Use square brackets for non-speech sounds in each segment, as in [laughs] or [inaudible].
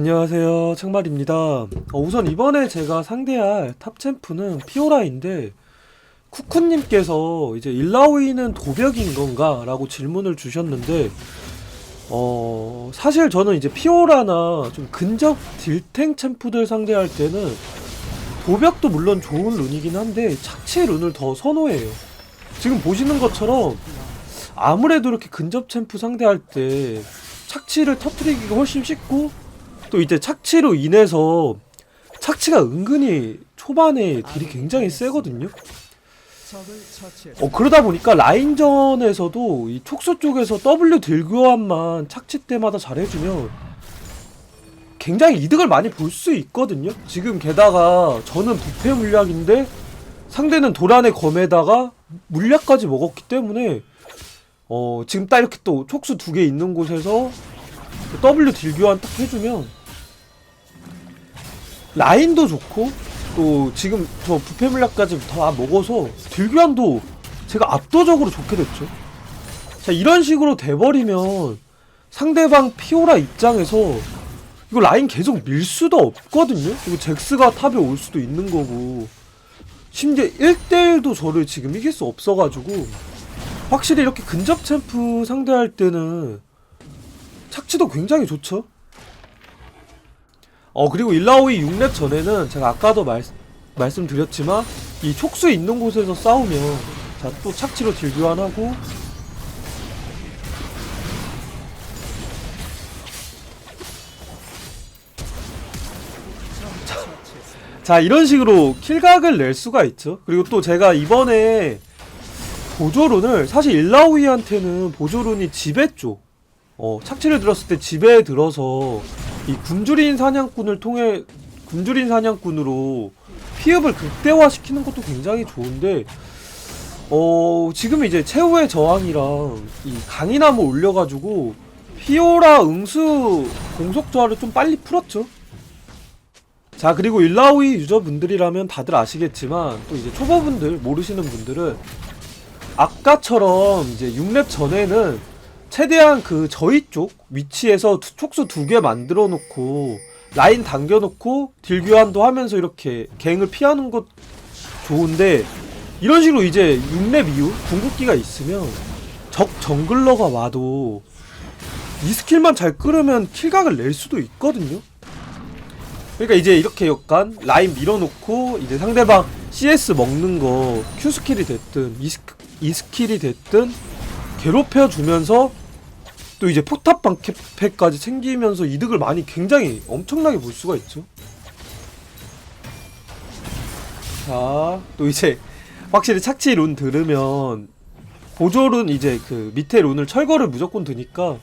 안녕하세요 창말입니다 어, 우선 이번에 제가 상대할 탑 챔프는 피오라인데 쿠쿠님께서 이제 일라오이는 도벽인 건가? 라고 질문을 주셨는데 어 사실 저는 이제 피오라나 좀 근접 딜탱 챔프들 상대할 때는 도벽도 물론 좋은 룬이긴 한데 착취 룬을 더 선호해요 지금 보시는 것처럼 아무래도 이렇게 근접 챔프 상대할 때 착취를 터트리기가 훨씬 쉽고 또 이제 착취로 인해서 착취가 은근히 초반에 딜이 굉장히 세거든요. 어 그러다 보니까 라인전에서도 이 촉수 쪽에서 W 딜 교환만 착취 때마다 잘해주면 굉장히 이득을 많이 볼 수 있거든요. 지금 게다가 저는 부패 물약인데 상대는 도란의 검에다가 물약까지 먹었기 때문에 어 지금 딱 이렇게 또 촉수 두 개 있는 곳에서 W 딜 교환 딱 해주면 라인도 좋고 또 지금 저 부패 물약까지 다 먹어서 딜 교환도 제가 압도적으로 좋게 됐죠. 자 이런 식으로 돼버리면 상대방 피오라 입장에서 이거 라인 계속 밀 수도 없거든요. 이거 잭스가 탑에 올 수도 있는 거고 심지어 1대1도 저를 지금 이길 수 없어가지고 확실히 이렇게 근접 챔프 상대할 때는 착취도 굉장히 좋죠. 어 그리고 일라오이 6렙 전에는 제가 아까도 말, 말씀드렸지만 이 촉수 있는 곳에서 싸우면 자 또 착취로 딜 교환하고 자, 자 이런 식으로 킬각을 낼 수가 있죠. 그리고 또 제가 이번에 보조룬을 사실 일라오이한테는 보조룬이 지배 쪽 어, 착취를 들었을 때 집에 들어서 이 굶주린 사냥꾼을 통해 굶주린 사냥꾼으로 피흡을 극대화시키는 것도 굉장히 좋은데 어 지금 이제 최후의 저항이랑 이 강이나무 올려가지고 피오라 응수 공속 저하를 좀 빨리 풀었죠. 자 그리고 일라오이 유저분들이라면 다들 아시겠지만 또 이제 초보분들 모르시는 분들은 아까처럼 이제 6렙 전에는 최대한 그 저희 쪽 위치에서 투- 촉수 두 개 만들어 놓고 라인 당겨 놓고 딜 교환도 하면서 이렇게 갱을 피하는 것 좋은데 이런 식으로 이제 6렙 이후 궁극기가 있으면 적 정글러가 와도 이 스킬만 잘 끌으면 킬각을 낼 수도 있거든요. 그러니까 이제 이렇게 약간 라인 밀어놓고 이제 상대방 CS 먹는 거 Q 스킬이 됐든 이, 스킬이 됐든 괴롭혀 주면서 또 이제 포탑 방패까지 챙기면서 이득을 많이 굉장히 엄청나게 볼 수가 있죠. 자, 또 이제 확실히 착취 룬 들으면 보조룬 이제 그 밑에 룬을 철거를 무조건 드니까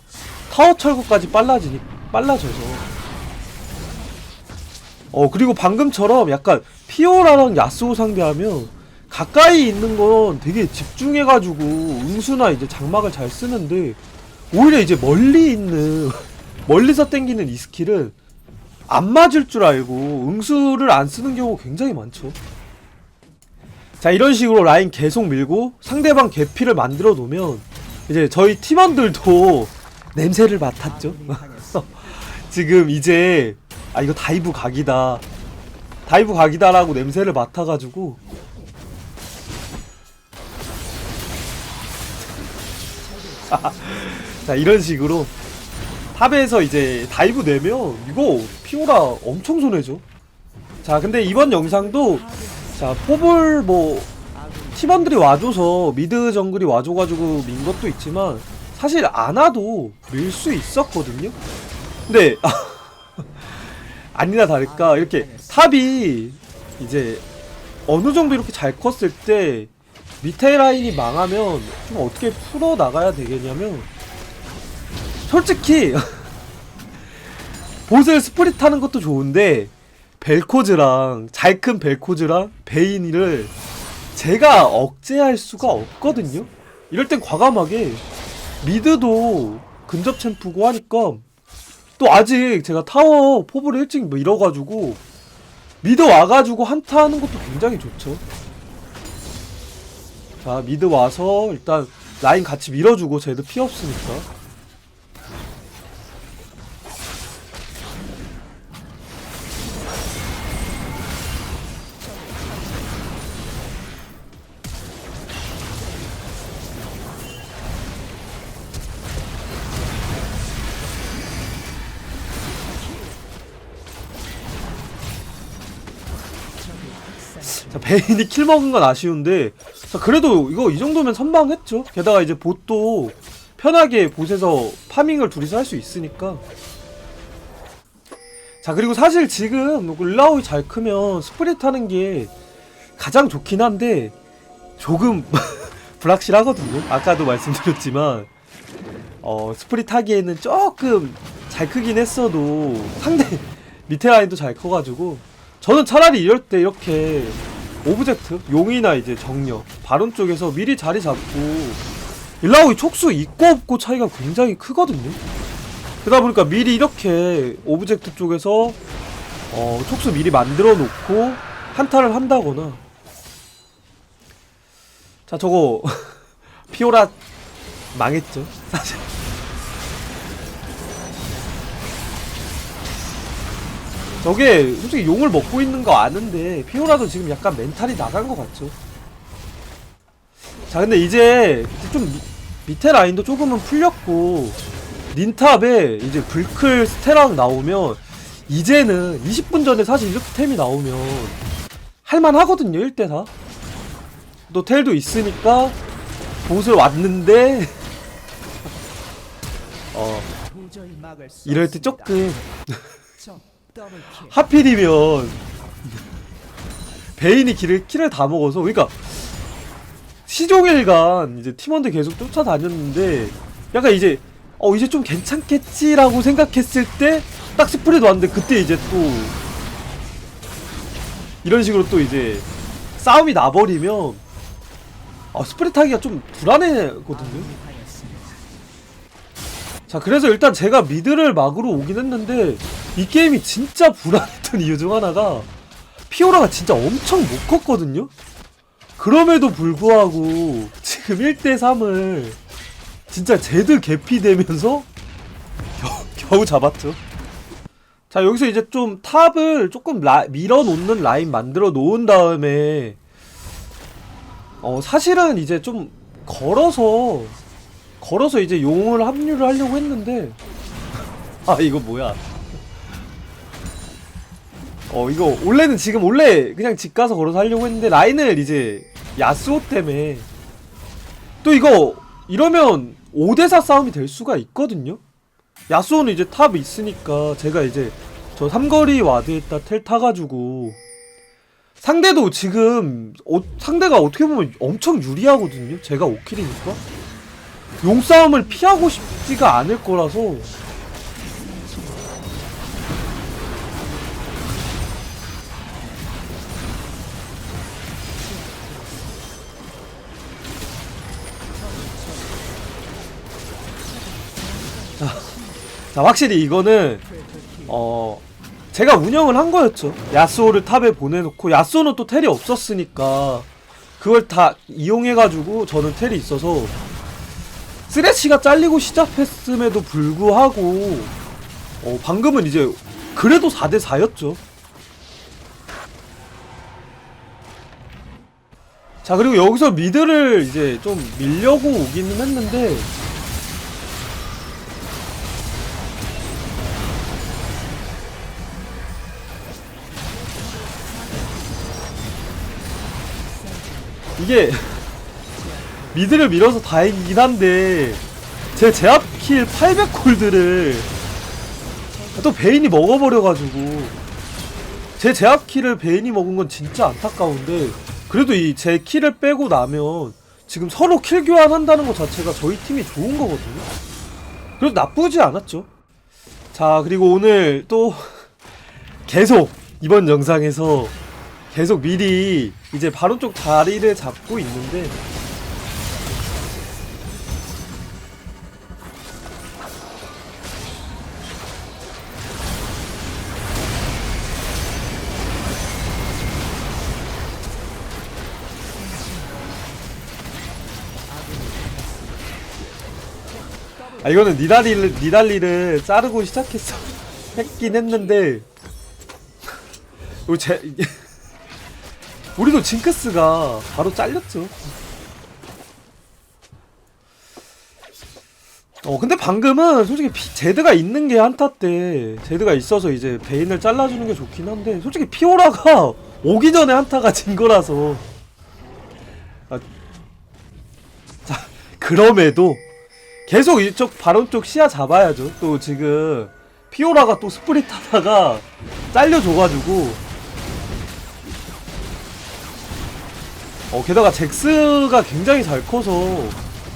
타워 철거까지 빨라지니 빨라져서 어 그리고 방금처럼 약간 피오라랑 야스오 상대하면 가까이 있는 건 되게 집중해가지고 응수나 이제 장막을 잘 쓰는데 오히려 이제 멀리 있는 [laughs] 멀리서 땡기는 이 스킬은 안 맞을 줄 알고 응수를 안 쓰는 경우가 굉장히 많죠. 자 이런 식으로 라인 계속 밀고 상대방 개피를 만들어 놓으면 이제 저희 팀원들도 [laughs] 냄새를 맡았죠. [laughs] 지금 이제 아 이거 다이브 각이다. 다이브 각이다라고 냄새를 맡아가지고 자 이런 식으로 탑에서 이제 다이브 내면 이거 피오라 엄청 손해죠. 자 근데 이번 영상도 자 포볼 뭐 팀원들이 와줘서 미드 정글이 와줘가지고 민 것도 있지만 사실 안 와도 밀 수 있었거든요. 근데 [laughs] 아니나 다를까 이렇게 탑이 이제 어느 정도 이렇게 잘 컸을 때 밑에 라인이 망하면 좀 어떻게 풀어 나가야 되겠냐면 솔직히 [laughs] 보슬 스프릿 하는 것도 좋은데 벨코즈랑 잘 큰 벨코즈랑 베인이를 제가 억제할 수가 없거든요. 이럴 땐 과감하게 미드도 근접 챔프고 하니까 또 아직 제가 타워 포브를 일찍 밀어가지고 미드 와가지고 한타 하는 것도 굉장히 좋죠. 자 미드 와서 일단 라인 같이 밀어주고 쟤도 피 없으니까 베인이 킬 먹은 건 아쉬운데 자, 그래도 이거 이 정도면 선방했죠. 게다가 이제 봇도 편하게 봇에서 파밍을 둘이서 할 수 있으니까. 자 그리고 사실 지금 을라오이 잘 크면 스프릿 하는 게 가장 좋긴 한데 조금 [laughs] 불확실하거든요. 아까도 말씀드렸지만 어 스프릿 하기에는 조금 잘 크긴 했어도 상대 [laughs] 밑에 라인도 잘 커가지고 저는 차라리 이럴 때 이렇게 오브젝트? 용이나 이제 정력. 바론 쪽에서 미리 자리 잡고. 일라오이 촉수 있고 없고 차이가 굉장히 크거든요. 그러다 보니까 미리 이렇게 오브젝트 쪽에서 어, 촉수 미리 만들어 놓고 한타를 한다거나. 자 저거 [laughs] 피오라 망했죠 사실 저게 솔직히 용을 먹고 있는 거 아는데 피오라도 지금 약간 멘탈이 나간 것 같죠? 자 근데 이제 좀 미- 밑에 라인도 조금은 풀렸고 닌탑에 이제 불클 스테랑 나오면 이제는 20분 전에 사실 이렇게 템이 나오면 할만하거든요 1대4 또 텔도 있으니까 보슬 왔는데 [laughs] 어 이럴 때 조금 하필이면 베인이 길을 키를 다 먹어서 그러니까 시종일간 이제 팀원들 계속 쫓아다녔는데 약간 이제 어 이제 좀 괜찮겠지라고 생각했을 때 딱 스프레드 왔는데 그때 이제 또 이런 식으로 또 이제 싸움이 나버리면 아 스프레드 하기가 좀 불안해거든요. 자 그래서 일단 제가 미드를 막으로 오긴 했는데 이 게임이 진짜 불안했던 이유 중 하나가 피오라가 진짜 엄청 못 컸거든요? 그럼에도 불구하고 지금 1대3을 진짜 제드 개피되면서 겨우, 겨우 잡았죠. 자 여기서 이제 좀 탑을 조금 라, 밀어놓는 라인 만들어 놓은 다음에 어 사실은 이제 좀 걸어서 걸어서 이제 용을 합류를 하려고 했는데 [laughs] 아 이거 뭐야 어 이거 원래는 지금 원래 그냥 집 가서 걸어서 하려고 했는데 라인을 이제 야스오 때문에 또 이거 이러면 5대4 싸움이 될 수가 있거든요. 야스오는 이제 탑 있으니까 제가 이제 저 삼거리 와드에다 텔 타가지고 상대도 지금 어, 상대가 어떻게 보면 엄청 유리하거든요. 제가 5킬이니까. 용싸움을 피하고 싶지가 않을 거라서 자 확실히 이거는 어 제가 운영을 한 거였죠. 야스오를 탑에 보내놓고 야스오는 또 텔이 없었으니까 그걸 다 이용해가지고 저는 텔이 있어서 쓰레쉬가 잘리고 시작했음에도 불구하고 어 방금은 이제 그래도 4대4였죠. 자 그리고 여기서 미드를 이제 좀 밀려고 오기는 했는데 이게 미드를 밀어서 다행이긴 한데 제 제압킬 800골드를 또 베인이 먹어버려가지고 제 제압킬을 베인이 먹은 건 진짜 안타까운데 그래도 이 제 킬을 빼고 나면 지금 서로 킬 교환한다는 것 자체가 저희 팀이 좋은 거거든요. 그래도 나쁘지 않았죠. 자 그리고 오늘 또 계속 이번 영상에서 계속 미리 이제 바로 쪽 자리를 잡고 있는데. 아 이거는 니달리를 니달리를 자르고 시작했어. [laughs] 했긴 했는데. [laughs] 이거 제 우리도 징크스가 바로 잘렸죠. 어 근데 방금은 솔직히 피, 제드가 있는 게 한타 때 제드가 있어서 이제 베인을 잘라주는 게 좋긴 한데 솔직히 피오라가 [laughs] 오기 전에 한타가 진 거라서 아, 자 그럼에도 계속 이쪽 바론 쪽 시야 잡아야죠 또 지금 피오라가 또 스프릿 하다가 잘려줘가지고 어 게다가 잭스가 굉장히 잘 커서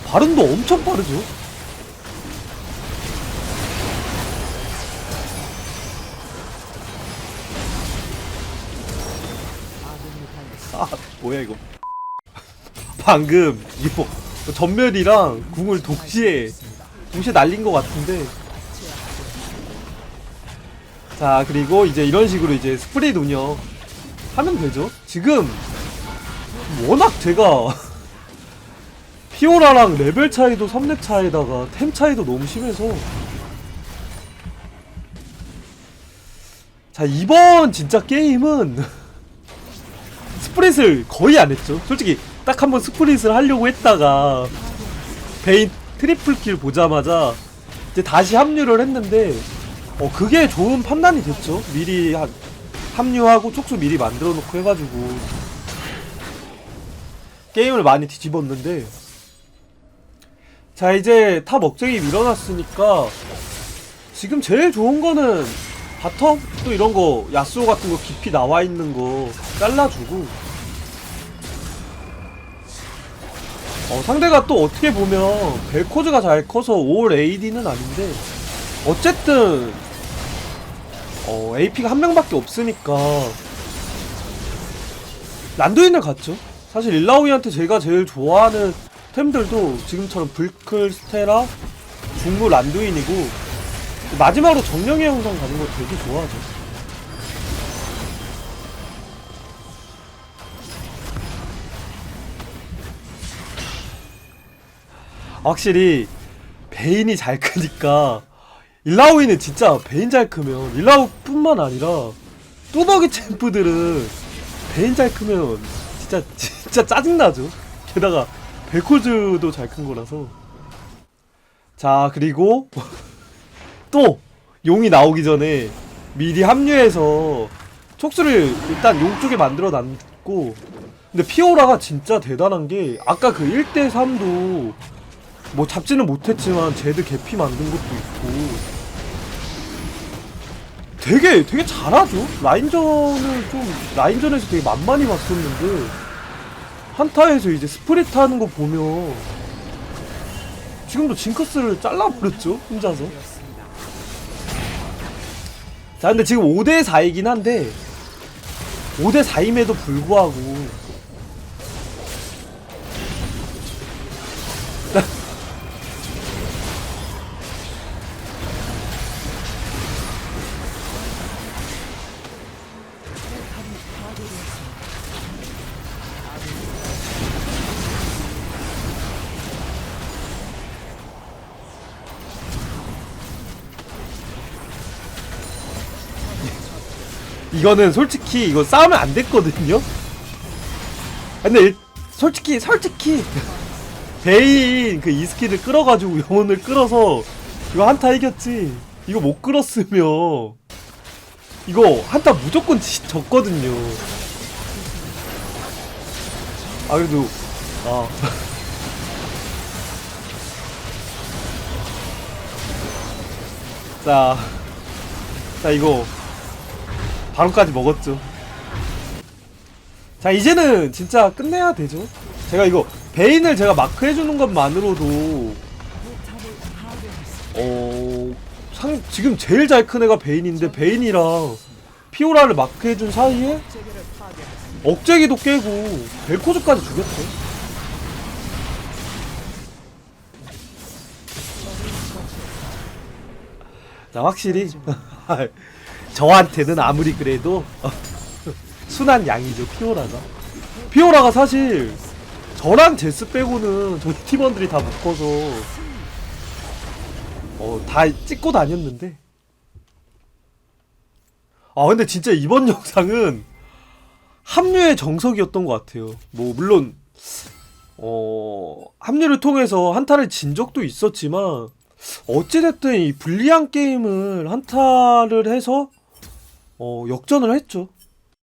바론도 엄청 빠르죠? 아 뭐야 이거. [laughs] 방금 이거 전멸이랑 궁을 동시에 동시에 날린 것 같은데. 자 그리고 이제 이런 식으로 이제 스프레이 운영 하면 되죠? 지금 워낙 제가 [laughs] 피오라랑 레벨 차이도 3렙 차이다가 템 차이도 너무 심해서 자 이번 진짜 게임은 [laughs] 스프릿을 거의 안 했죠. 솔직히 딱 한번 스프릿을 하려고 했다가 베인 트리플 킬 보자마자 이제 다시 합류를 했는데 어 그게 좋은 판단이 됐죠. 미리 한 합류하고 촉수 미리 만들어 놓고 해가지고 게임을 많이 뒤집었는데. 자 이제 탑 억제기 밀어놨으니까 지금 제일 좋은 거는 바텀? 또 이런 거 야스오 같은 거 깊이 나와 있는 거 잘라주고. 어, 상대가 또 어떻게 보면 벨코즈가 잘 커서 올 AD는 아닌데 어쨌든 어, AP가 한 명밖에 없으니까 란두인을 갔죠. 사실 일라오이한테 제가 제일 좋아하는 템들도 지금처럼 불클 스테라 중무 란두인이고 마지막으로 정령의 영상 가는 거 되게 좋아하죠. 확실히 베인이 잘 크니까 일라오이는 진짜 베인 잘 크면 일라오뿐만 아니라 뚜벅이 챔프들은 베인 잘 크면 진짜 진짜 짜증나죠. 게다가 벨코즈도 잘 큰 거라서. 자 그리고 [laughs] 또 용이 나오기 전에 미리 합류해서 촉수를 일단 용 쪽에 만들어 놨고 근데 피오라가 진짜 대단한 게 아까 그 1대3도 뭐 잡지는 못했지만 제드 개피 만든 것도 있고. 되게 되게 잘하죠? 라인전을 좀 라인전에서 되게 만만히 봤었는데 한타에서 이제 스프릿 하는 거 보면 지금도 징크스를 잘라버렸죠 혼자서. 자 근데 지금 5대 4이긴 한데 5대 4임에도 불구하고 이거는 솔직히 이거 싸우면 안 됐거든요. 근데 일- 솔직히 솔직히 [laughs] 베인 그 이스키를 끌어가지고 영혼을 끌어서 이거 한타 이겼지. 이거 못 끌었으면 이거 한타 무조건 지, 졌거든요. 아 그래도 아 [laughs] 자, 자 이거 바로까지 먹었죠. 자 이제는 진짜 끝내야 되죠. 제가 이거 베인을 제가 마크 해주는 것만으로도 어 상, 지금 제일 잘 큰 애가 베인인데 베인이랑 피오라를 마크 해준 사이에 억제기도 깨고 벨코즈까지 죽였죠. 자 확실히 [laughs] 저한테는 아무리 그래도 [laughs] 순한 양이죠 피오라가. 피오라가 사실 저랑 제스 빼고는 저희 팀원들이 다 묶어서 어, 다 찍고 다녔는데. 아 근데 진짜 이번 [laughs] 영상은 합류의 정석이었던 것 같아요. 뭐 물론 어 합류를 통해서 한타를 진 적도 있었지만 어찌됐든 이 불리한 게임을 한타를 해서 어, 역전을 했죠.